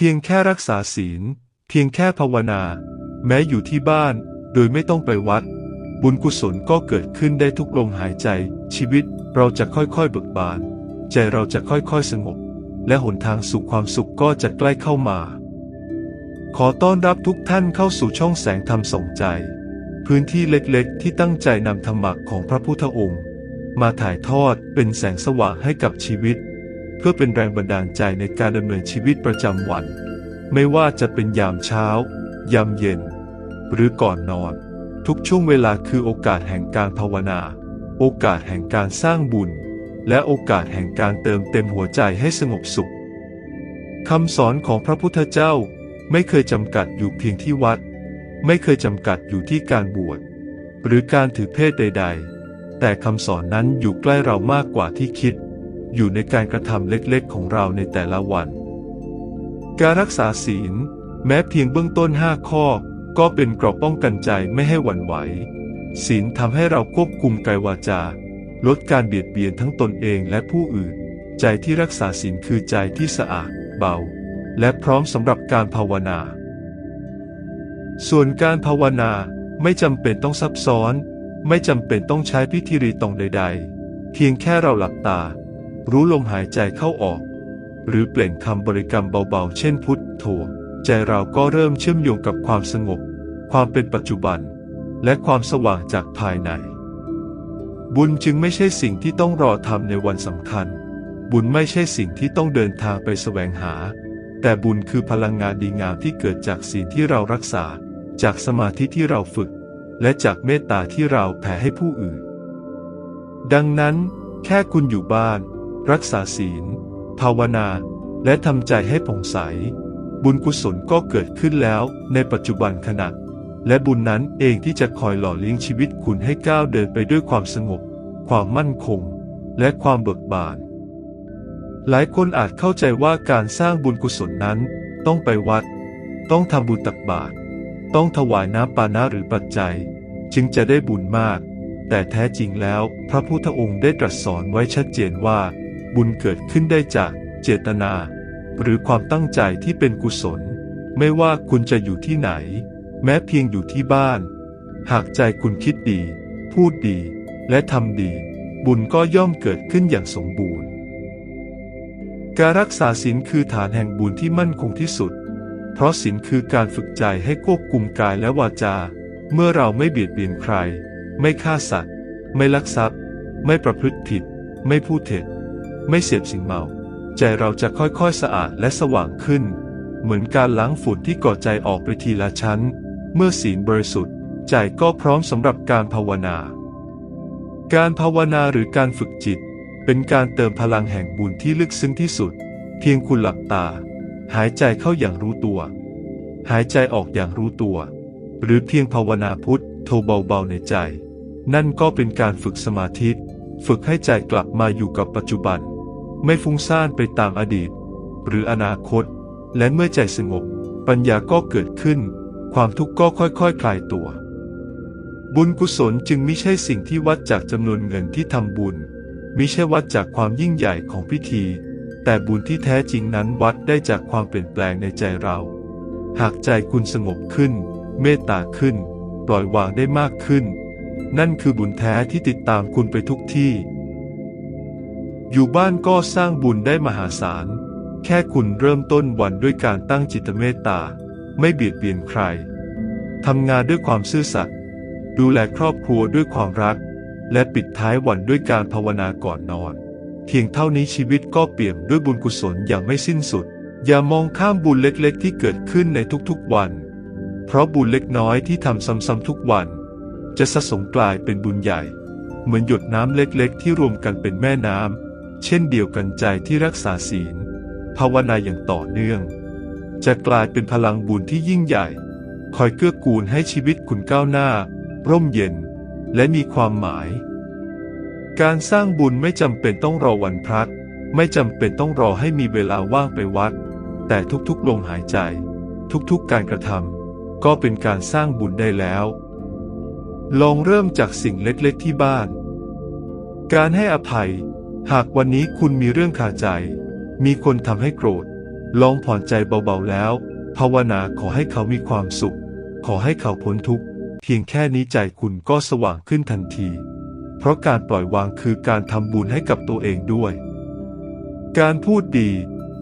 เพียงแค่รักษาศีล เพียงแค่ภาวนา แม้อยู่ที่บ้าน โดยไม่ต้องไปวัด บุญกุศลก็เกิดขึ้นได้ทุกลมหายใจ ชีวิตเราจะค่อยๆเบิกบาน ใจเราจะค่อยๆสงบ และหนทางสู่ความสุขก็จะใกล้เข้ามา ขอต้อนรับทุกท่านเข้าสู่ช่องแสงธรรมส่องใจ พื้นที่เล็กๆ ที่ตั้งใจนำธรรมะของพระพุทธองค์ มาถ่ายทอดเป็นแสงสว่างให้กับชีวิต เพื่อเป็นแรงบันดาลใจในการดำเนินชีวิตประจำวัน ไม่ว่าจะเป็นยามเช้า ยามเย็น หรือก่อนนอน ทุกช่วงเวลาคือโอกาสแห่งการภาวนา โอกาสแห่งการสร้างบุญ และโอกาสแห่งการเติมเต็มหัวใจให้สงบสุขคำสอนของพระพุทธเจ้าไม่เคยจำกัดอยู่เพียงที่วัด ไม่เคยจำกัดอยู่ที่การบวช หรือการถือเพศใด ๆ แต่คำสอนนั้นอยู่ใกล้เรามากกว่าที่คิด อยู่ในการกระทำเล็กๆ ของเราในแต่ละวัน การรักษาศีล แม้เพียงเบื้องต้นห้าข้อ ก็เป็นเกราะป้องกันใจไม่ให้หวั่นไหว ศีลทำให้เราควบคุมกายวาจา ลดการเบียดเบียนทั้งตนเองและผู้อื่น ใจที่รักษาศีลคือใจที่สะอาด เบา และพร้อมสำหรับการภาวนา ส่วนการภาวนาไม่จำเป็นต้องซับซ้อน ไม่จำเป็นต้องใช้พิธีรีตองใด ๆ เพียงแค่เราหลับตา รู้ลมหายใจเข้าออก หรือเปล่งคำบริกรรมเบาๆ เช่นพุทโธใจเราก็เริ่มเชื่อมโยงกับความสงบ ความเป็นปัจจุบัน และความสว่างจากภายใน บุญจึงไม่ใช่สิ่งที่ต้องรอทำในวันสำคัญ บุญไม่ใช่สิ่งที่ต้องเดินทางไปแสวงหา แต่บุญคือพลังงานดีงามที่เกิดจากศีลที่เรารักษา จากสมาธิที่เราฝึก และจากเมตตาที่เราแผ่ให้ผู้อื่น ดังนั้น แค่คุณอยู่บ้าน รักษาศีล ภาวนา และทำใจให้ผ่องใส บุญกุศลก็เกิดขึ้นแล้วในปัจจุบันขณะ และบุญนั้นเองที่จะคอยหล่อเลี้ยงชีวิตคุณให้ก้าวเดินไปด้วยความสงบ ความมั่นคง และความเบิกบาน หลายคนอาจเข้าใจว่าการสร้างบุญกุศลนั้น ต้องไปวัด ต้องทำบุญตักบาตรต้องถวายน้ำปานะหรือปัจจัย จึงจะได้บุญมาก แต่แท้จริงแล้วพระพุทธองค์ได้ตรัสสอนไว้ชัดเจนว่า บุญเกิดขึ้นได้จากเจตนา หรือความตั้งใจที่เป็นกุศล ไม่ว่าคุณจะอยู่ที่ไหน แม้เพียงอยู่ที่บ้าน หากใจคุณคิดดี พูดดี และทำดี บุญก็ย่อมเกิดขึ้นอย่างสมบูรณ์ การรักษาศีลคือฐานแห่งบุญที่มั่นคงที่สุด เพราะศีลคือการฝึกใจให้ควบคุมกายและวาจา เมื่อเราไม่เบียดเบียนใคร ไม่ฆ่าสัตว์ ไม่ลักทรัพย์ ไม่ประพฤติผิด ไม่พูดเท็จ ไม่เสพสิ่งเมา ใจเราจะค่อยๆสะอาดและสว่างขึ้น เหมือนการล้างฝุ่นที่ก่อใจออกไปทีละชั้น เมื่อศีลบริสุทธิ์ ใจก็พร้อมสำหรับการภาวนา การภาวนาหรือการฝึกจิต เป็นการเติมพลังแห่งบุญที่ลึกซึ้งที่สุด เพียงคุณหลับตา หายใจเข้าอย่างรู้ตัว หายใจออกอย่างรู้ตัว หรือเพียงภาวนาพุทโธเบาๆในใจ นั่นก็เป็นการฝึกสมาธิฝึกให้ใจกลับมาอยู่กับปัจจุบัน ไม่ฟุ้งซ่านไปตามอดีต หรืออนาคต และเมื่อใจสงบ ปัญญาก็เกิดขึ้น ความทุกข์ก็ค่อยๆคคลายตัว บุญกุศลจึงไม่ใช่สิ่งที่วัดจากจำนวนเงินที่ทำบุญมิใช่วัดจากความยิ่งใหญ่ของพิธี แต่บุญที่แท้จริงนั้นวัดได้จากความเปลี่ยนแปลงในใจเรา หากใจคุณสงบขึ้น เมตตาขึ้น ปล่อยวางได้มากขึ้น นั่นคือบุญแท้ที่ติดตามคุณไปทุกที่ อยู่บ้านก็สร้างบุญได้มหาศาล แค่คุณเริ่มต้นวันด้วยการตั้งจิตเมตตา ไม่เบียดเบียนใคร ทำงานด้วยความซื่อสัตย์ ดูแลครอบครัวด้วยความรัก และปิดท้ายวันด้วยการภาวนาก่อนนอน เพียงเท่านี้ชีวิตก็เปี่ยมด้วยบุญกุศลอย่างไม่สิ้นสุด อย่ามองข้ามบุญเล็กๆ ที่เกิดขึ้นในทุกๆวัน เพราะบุญเล็กน้อยที่ทำซ้ำๆทุกวัน จะสะสมกลายเป็นบุญใหญ่ เหมือนหยดน้ำเล็กๆ ที่รวมกันเป็นแม่น้ำ เช่นเดียวกันใจที่รักษาศีล ภาวนาอย่างต่อเนื่อง จะกลายเป็นพลังบุญที่ยิ่งใหญ่ คอยเกื้อกูลให้ชีวิตคุณก้าวหน้า ร่มเย็น และมีความหมาย การสร้างบุญไม่จำเป็นต้องรอวันพระไม่จำเป็นต้องรอให้มีเวลาว่างไปวัด แต่ทุกๆลมหายใจ ทุกๆการกระทำก็เป็นการสร้างบุญได้แล้ว ลองเริ่มจากสิ่งเล็กๆที่บ้าน การให้อภัย หากวันนี้คุณมีเรื่องคาใจ มีคนทำให้โกรธ ลองผ่อนใจเบาๆแล้ว ภาวนาขอให้เขามีความสุข ขอให้เขาพ้นทุกข์ เพียงแค่นี้ใจคุณก็สว่างขึ้นทันที เพราะการปล่อยวางคือการทำบุญให้กับตัวเองด้วย การพูดดี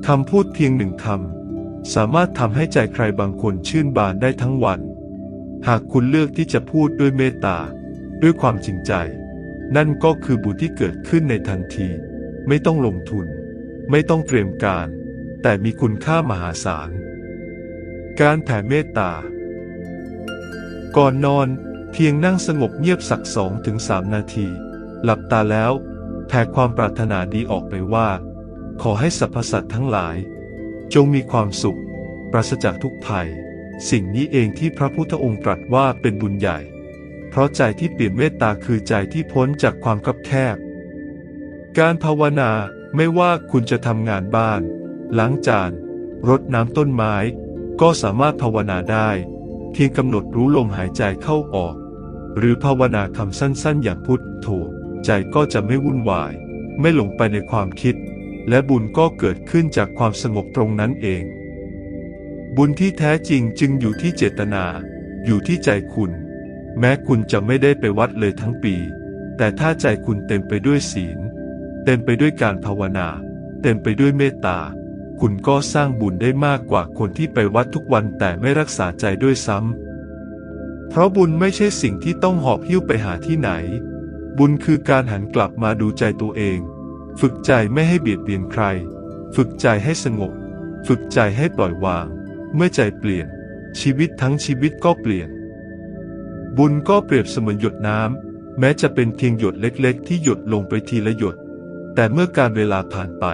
คำพูดเพียงหนึ่งคำสามารถทำให้ใจใครบางคนชื่นบานได้ทั้งวัน หากคุณเลือกที่จะพูดด้วยเมตตา ด้วยความจริงใจ นั่นก็คือบุญที่เกิดขึ้นในทันที ไม่ต้องลงทุน ไม่ต้องเตรียมการ แต่มีคุณค่ามหาศาล การแผ่เมตตา ก่อนนอนเพียงนั่งสงบเงียบสักสองถึงสามนาที หลับตาแล้ว แผ่ความปรารถนาดีออกไปว่า ขอให้สรรพสัตว์ทั้งหลาย จงมีความสุข ปราศจากทุกภัย สิ่งนี้เองที่พระพุทธองค์ตรัสว่าเป็นบุญใหญ่ ราะใจที่เปลี่ยนเมตตาคือใจที่พ้นจากความคับแคบ การภาวนาไม่ว่าคุณจะทำงานบ้าน ล้างจาน รดน้ำต้นไม้ ก็สามารถภาวนาได้ เพียงกำหนดรู้ลมหายใจเข้าออก หรือภาวนาคำสั้นๆ อย่างพุทโธใจก็จะไม่วุ่นวาย ไม่หลงไปในความคิด และบุญก็เกิดขึ้นจากความสงบตรงนั้นเอง บุญที่แท้จริงจึงอยู่ที่เจตนา อยู่ที่ใจคุณ แม้คุณจะไม่ได้ไปวัดเลยทั้งปี แต่ถ้าใจคุณเต็มไปด้วยศีล เต็มไปด้วยการภาวนา เต็มไปด้วยเมตตา คุณก็สร้างบุญได้มากกว่าคนที่ไปวัดทุกวันแต่ไม่รักษาใจด้วยซ้ำ เพราะบุญไม่ใช่สิ่งที่ต้องหอบหิ้วไปหาที่ไหน บุญคือการหันกลับมาดูใจตัวเอง ฝึกใจไม่ให้เบียดเบียนใคร ฝึกใจให้สงบ ฝึกใจให้ปล่อยวาง เมื่อใจเปลี่ยน ชีวิตทั้งชีวิตก็เปลี่ยน บุญก็เปรียบเสมือนหยดน้ำแม้จะเป็นเพียงหยดเล็กๆ ที่หยดลงไปทีละหยด แต่เมื่อการเวลาผ่านไป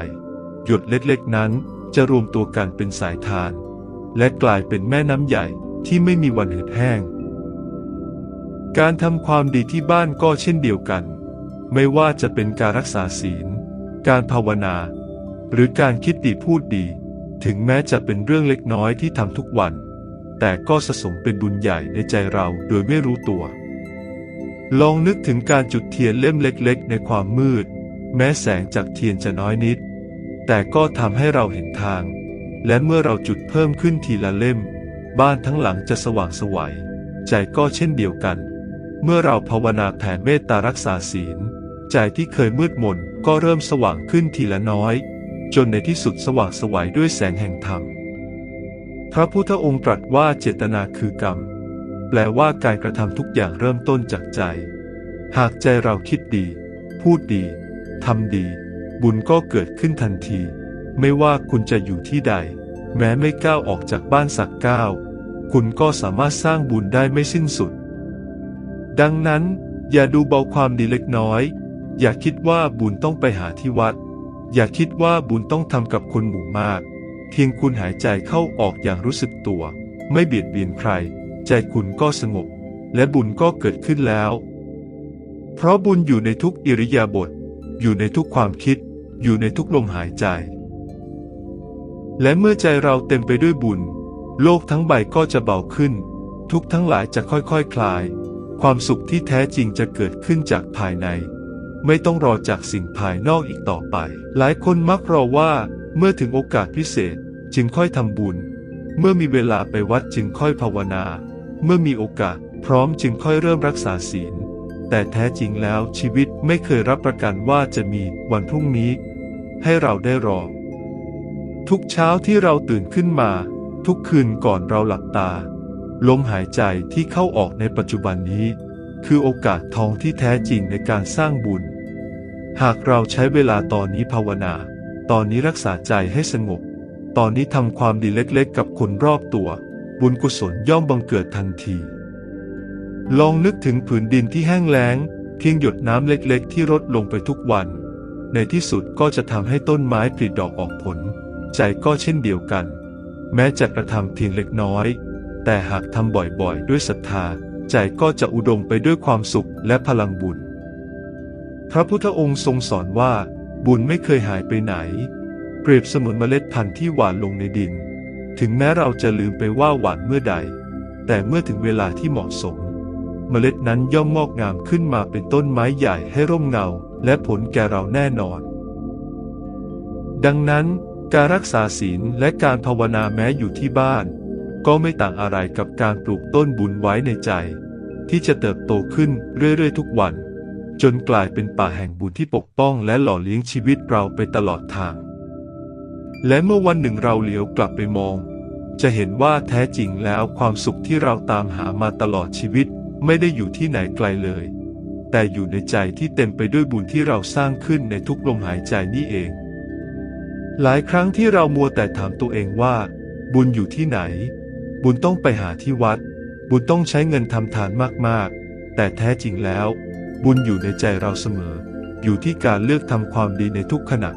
หยดเล็กๆนั้นจะรวมตัวกันเป็นสายทาน และกลายเป็นแม่น้ำใหญ่ที่ไม่มีวันเหือดแห้ง การทำความดีที่บ้านก็เช่นเดียวกัน ไม่ว่าจะเป็นการรักษาศีล การภาวนา หรือการคิดดีพูดดี ถึงแม้จะเป็นเรื่องเล็กน้อยที่ทำทุกวัน แต่ก็สะสมเป็นบุญใหญ่ในใจเราโดยไม่รู้ตัว ลองนึกถึงการจุดเทียนเล่มเล็กๆ ในความมืด แม้แสงจากเทียนจะน้อยนิด แต่ก็ทำให้เราเห็นทาง และเมื่อเราจุดเพิ่มขึ้นทีละเล่ม บ้านทั้งหลังจะสว่างสวัย ใจก็เช่นเดียวกัน เมื่อเราภาวนาแผ่เมตตารักษาศีล ใจที่เคยมืดมนก็เริ่มสว่างขึ้นทีละน้อย จนในที่สุดสว่างสวัยด้วยแสงแห่งธรรม พระพุทธองค์ตรัสว่าเจตนาคือกรรม แปลว่าการกระทำทุกอย่างเริ่มต้นจากใจ หากใจเราคิดดี พูดดีทำดี บุญก็เกิดขึ้นทันที ไม่ว่าคุณจะอยู่ที่ใด แม้ไม่ก้าวออกจากบ้านสักก้าว คุณก็สามารถสร้างบุญได้ไม่สิ้นสุด ดังนั้น อย่าดูเบาความดีเล็กน้อย อย่าคิดว่าบุญต้องไปหาที่วัด อย่าคิดว่าบุญต้องทำกับคนหมู่มาก เพียงคุณหายใจเข้าออกอย่างรู้สึกตัว ไม่เบียดเบียนใคร ใจคุณก็สงบ และบุญก็เกิดขึ้นแล้ว เพราะบุญอยู่ในทุกอิริยาบถอยู่ในทุกความคิด อยู่ในทุกลมหายใจ และเมื่อใจเราเต็มไปด้วยบุญ โลกทั้งใบก็จะเบาขึ้น ทุกทั้งหลายจะค่อยๆคคลาย ความสุขที่แท้จริงจะเกิดขึ้นจากภายใน ไม่ต้องรอจากสิ่งภายนอกอีกต่อไป หลายคนมักรอว่าเมื่อถึงโอกาสพิเศษ จึงค่อยทำบุญ เมื่อมีเวลาไปวัดจึงค่อยภาวนา เมื่อมีโอกาสพร้อมจึงค่อยเริ่มรักษาศีล แต่แท้จริงแล้วชีวิตไม่เคยรับประกันว่าจะมีวันพรุ่งนี้ ให้เราได้รอ ทุกเช้าที่เราตื่นขึ้นมา ทุกคืนก่อนเราหลับตา ลมหายใจที่เข้าออกในปัจจุบันนี้ คือโอกาสทองที่แท้จริงในการสร้างบุญ หากเราใช้เวลาตอนนี้ภาวนา ตอนนี้รักษาใจให้สงบ ตอนนี้ทำความดีเล็กๆ กับคนรอบตัว บุญกุศลย่อมบังเกิดทันที ลองนึกถึงผืนดินที่แห้งแล้ง เพียงหยดน้ำเล็กๆ ที่ลดลงไปทุกวัน ในที่สุดก็จะทำให้ต้นไม้ผลิดอกออกผล ใจก็เช่นเดียวกัน แม้จะกระทำเพียงเล็กน้อย แต่หากทำบ่อยๆ ด้วยศรัทธา ใจก็จะอุดมไปด้วยความสุขและพลังบุญ พระพุทธองค์ทรงสอนว่า บุญไม่เคยหายไปไหน เปรียบเสมือนเมล็ดพันธุ์ที่หว่านลงในดิน ถึงแม้เราจะลืมไปว่าหว่านเมื่อใด แต่เมื่อถึงเวลาที่เหมาะสม เมล็ดนั้นย่อมงอกงามขึ้นมาเป็นต้นไม้ใหญ่ให้ร่มเงา และผลแก่เราแน่นอน ดังนั้นการรักษาศีลและการภาวนาแม้อยู่ที่บ้าน ก็ไม่ต่างอะไรกับการปลูกต้นบุญไว้ในใจ ที่จะเติบโตขึ้นเรื่อยๆ ทุกวัน จนกลายเป็นป่าแห่งบุญที่ปกป้องและหล่อเลี้ยงชีวิตเราไปตลอดทาง และเมื่อวันหนึ่งเราเหลียวกลับไปมอง จะเห็นว่าแท้จริงแล้วความสุขที่เราตามหามาตลอดชีวิตไม่ได้อยู่ที่ไหนไกลเลย แต่อยู่ในใจที่เต็มไปด้วยบุญที่เราสร้างขึ้นในทุกลมหายใจนี่เอง หลายครั้งที่เรามัวแต่ถามตัวเองว่า บุญอยู่ที่ไหน บุญต้องไปหาที่วัด บุญต้องใช้เงินทำทานมากๆ แต่แท้จริงแล้ว บุญอยู่ในใจเราเสมอ อยู่ที่การเลือกทำความดีในทุกขณะ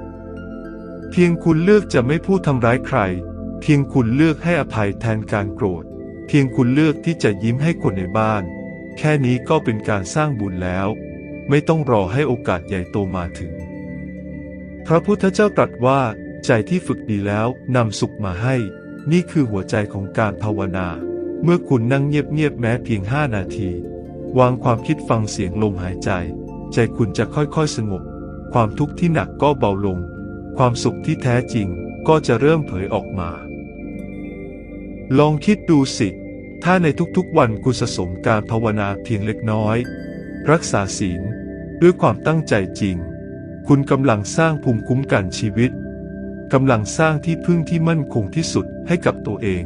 พียงคุณเลือกจะไม่พูดทำร้ายใคร เพียงคุณเลือกให้อภัยแทนการโกรธ เพียงคุณเลือกที่จะยิ้มให้คนในบ้าน แค่นี้ก็เป็นการสร้างบุญแล้ว ไม่ต้องรอให้โอกาสใหญ่โตมาถึง พระพุทธเจ้าตรัสว่า ใจที่ฝึกดีแล้วนำสุขมาให้ นี่คือหัวใจของการภาวนา เมื่อคุณนั่งเงียบๆแม้เพียงห้านาที วางความคิดฟังเสียงลมหายใจ ใจคุณจะค่อยๆสงบ ความทุกข์ที่หนักก็เบาลง ความสุขที่แท้จริงก็จะเริ่มเผยออกมา ลองคิดดูสิ ถ้าในทุกๆวันคุณสะสมการภาวนาเพียงเล็กน้อย รักษาศีลด้วยความตั้งใจจริง คุณกำลังสร้างภูมิคุ้มกันชีวิตกำลังสร้างที่พึ่งที่มั่นคงที่สุดให้กับตัวเอง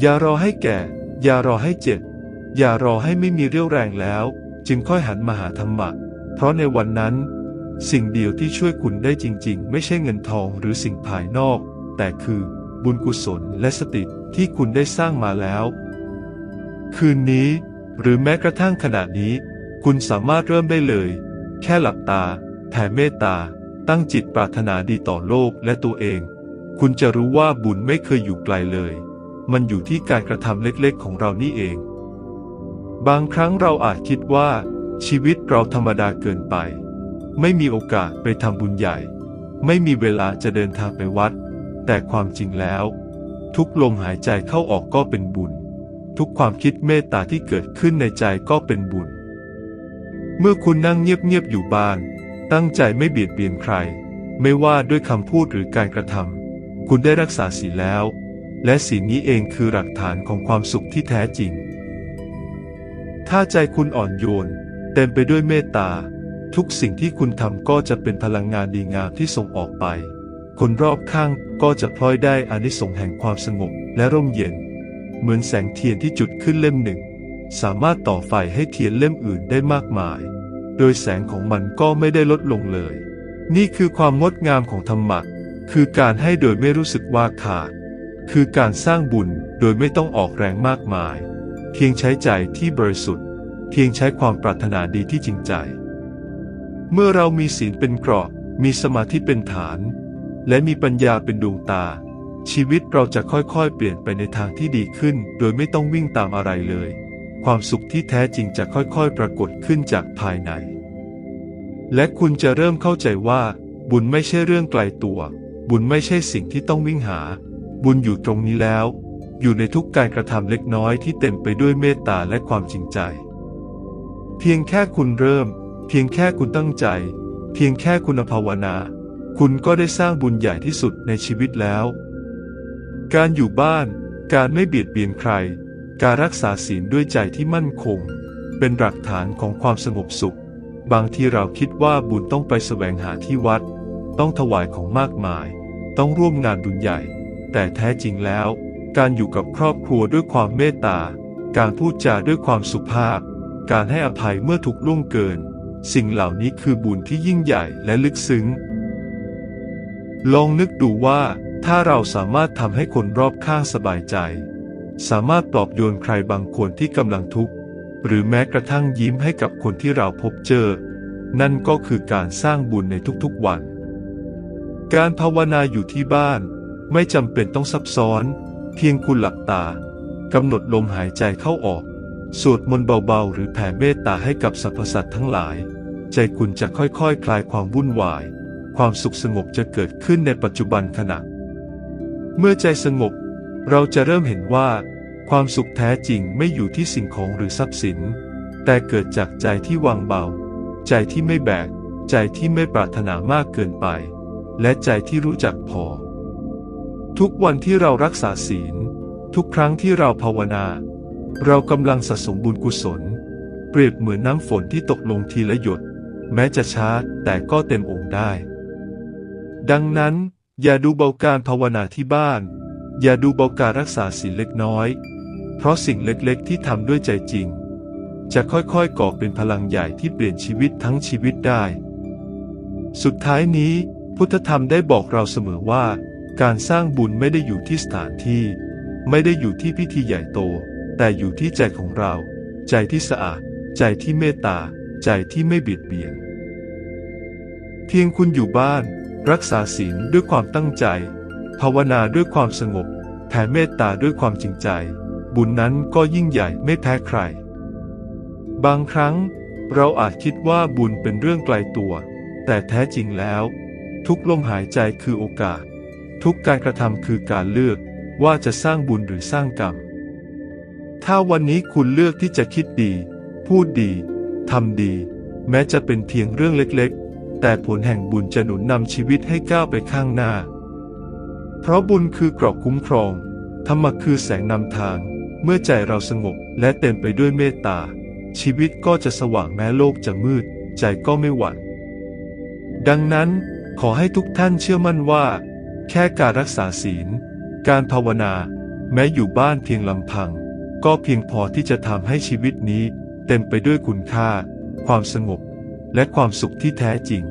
อย่ารอให้แก่ อย่ารอให้เจ็บ อย่ารอให้ไม่มีเรี่ยวแรงแล้ว จึงค่อยหันมาหาธรรมะ เพราะในวันนั้น สิ่งเดียวที่ช่วยคุณได้จริง ๆ ไม่ใช่เงินทองหรือสิ่งภายนอก แต่คือบุญกุศลและสติที่คุณได้สร้างมาแล้ว คืนนี้ หรือแม้กระทั่งขณะนี้ คุณสามารถเริ่มได้เลย แค่หลับตา แผ่เมตตา ตั้งจิตปรารถนาดีต่อโลกและตัวเอง คุณจะรู้ว่าบุญไม่เคยอยู่ไกลเลย มันอยู่ที่การกระทำเล็กๆ ของเรานี่เอง บางครั้งเราอาจคิดว่า ชีวิตเราธรรมดาเกินไป ไม่มีโอกาสไปทำบุญใหญ่ ไม่มีเวลาจะเดินทางไปวัด แต่ความจริงแล้ว ทุกลมหายใจเข้าออกก็เป็นบุญ ทุกความคิดเมตตาที่เกิดขึ้นในใจก็เป็นบุญ เมื่อคุณนั่งเงียบๆอยู่บ้าน ตั้งใจไม่เบียดเบียนใคร ไม่ว่าด้วยคำพูดหรือการกระทำคุณได้รักษาศีลแล้ว และศีลนี้เองคือหลักฐานของความสุขที่แท้จริง ถ้าใจคุณอ่อนโยน เต็มไปด้วยเมตตา ทุกสิ่งที่คุณทำก็จะเป็นพลังงานดีงามที่ส่งออกไป คนรอบข้างก็จะพลอยได้อานิสงส์แห่งความสงบและร่มเย็น เหมือนแสงเทียนที่จุดขึ้นเล่มหนึ่ง สามารถต่อไฟให้เทียนเล่มอื่นได้มากมาย โดยแสงของมันก็ไม่ได้ลดลงเลย นี่คือความงดงามของธรรมะ คือการให้โดยไม่รู้สึกว่าขาด คือการสร้างบุญโดยไม่ต้องออกแรงมากมาย เพียงใช้ใจที่บริสุทธิ์ เพียงใช้ความปรารถนาดีที่จริงใจ เมื่อเรามีศีลเป็นเกราะมีสมาธิเป็นฐาน และมีปัญญาเป็นดวงตา ชีวิตเราจะค่อยๆ เปลี่ยนไปในทางที่ดีขึ้น โดยไม่ต้องวิ่งตามอะไรเลย ความสุขที่แท้จริงจะค่อยๆ ปรากฏขึ้นจากภายใน และคุณจะเริ่มเข้าใจว่า บุญไม่ใช่เรื่องไกลตัว บุญไม่ใช่สิ่งที่ต้องวิ่งหา บุญอยู่ตรงนี้แล้ว อยู่ในทุกการกระทำเล็กน้อยที่เต็มไปด้วยเมตตาและความจริงใจ เพียงแค่คุณเริ่ม เพียงแค่คุณตั้งใจ เพียงแค่คุณภาวนา คุณก็ได้สร้างบุญใหญ่ที่สุดในชีวิตแล้ว การอยู่บ้าน การไม่เบียดเบียนใคร การรักษาศีลด้วยใจที่มั่นคง เป็นหลักฐานของความสงบสุข บางทีเราคิดว่าบุญต้องไปแสวงหาที่วัด ต้องถวายของมากมาย ต้องร่วมงานบุญใหญ่ แต่แท้จริงแล้ว การอยู่กับครอบครัวด้วยความเมตตา การพูดจาด้วยความสุภาพ การให้อภัยเมื่อถูกล่วงเกิน สิ่งเหล่านี้คือบุญที่ยิ่งใหญ่และลึกซึ้ง ลองนึกดูว่า ถ้าเราสามารถทำให้คนรอบข้างสบายใจ สามารถปลอบโยนใครบางคนที่กำลังทุกข์ หรือแม้กระทั่งยิ้มให้กับคนที่เราพบเจอ นั่นก็คือการสร้างบุญในทุกๆวัน การภาวนาอยู่ที่บ้าน ไม่จำเป็นต้องซับซ้อน เพียงคุณหลับตากำหนดลมหายใจเข้าออกสวดมนต์เบาๆ หรือแผ่เมตตาให้กับสรรพสัตว์ทั้งหลาย ใจคุณจะค่อยๆคคลายความวุ่นวาย ความสุขสงบจะเกิดขึ้นในปัจจุบันขณะ เมื่อใจสงบ เราจะเริ่มเห็นว่า ความสุขแท้จริงไม่อยู่ที่สิ่งของหรือทรัพย์สิน แต่เกิดจากใจที่วางเบา ใจที่ไม่แบก ใจที่ไม่ปรารถนามากเกินไป และใจที่รู้จักพอ ทุกวันที่เรารักษาศีล ทุกครั้งที่เราภาวนา เรากำลังสะสมบุญกุศล เปรียบเหมือนน้ำฝนที่ตกลงทีละหยด แม้จะช้าแต่ก็เต็มองค์ได้ ดังนั้น อย่าดูเบาการภาวนาที่บ้าน อย่าดูเบาการรักษาศีลเล็กน้อย เพราะสิ่งเล็กๆที่ทำด้วยใจจริง จะค่อยๆก่อเป็นพลังใหญ่ที่เปลี่ยนชีวิตทั้งชีวิตได้ สุดท้ายนี้ พุทธธรรมได้บอกเราเสมอว่า การสร้างบุญไม่ได้อยู่ที่สถานที่ ไม่ได้อยู่ที่พิธีใหญ่โต แต่อยู่ที่ใจของเรา ใจที่สะอาด ใจที่เมตตา ใจที่ไม่เบียดเบียน เพียงคุณอยู่บ้าน รักษาศีลด้วยความตั้งใจ ภาวนาด้วยความสงบ แผ่เมตตาด้วยความจริงใจ บุญนั้นก็ยิ่งใหญ่ไม่แพ้ใคร บางครั้งเราอาจคิดว่าบุญเป็นเรื่องไกลตัว แต่แท้จริงแล้ว ทุกลมหายใจคือโอกาส ทุกการกระทำคือการเลือกว่าจะสร้างบุญหรือสร้างกรรม ถ้าวันนี้คุณเลือกที่จะคิดดี พูดดี ทำดี แม้จะเป็นเพียงเรื่องเล็กๆ แต่ผลแห่งบุญจะหนุนนำชีวิตให้ก้าวไปข้างหน้า เพราะบุญคือเกราะคุ้มครอง ธรรมะคือแสงนำทาง เมื่อใจเราสงบและเต็มไปด้วยเมตตา ชีวิตก็จะสว่างแม้โลกจะมืด ใจก็ไม่หวั่น ดังนั้นขอให้ทุกท่านเชื่อมั่นว่า แค่การรักษาศีล การภาวนา แม้อยู่บ้านเพียงลำพัง ก็เพียงพอที่จะทำให้ชีวิตนี้ เต็มไปด้วยคุณค่า ความสงบ และความสุขที่แท้จริง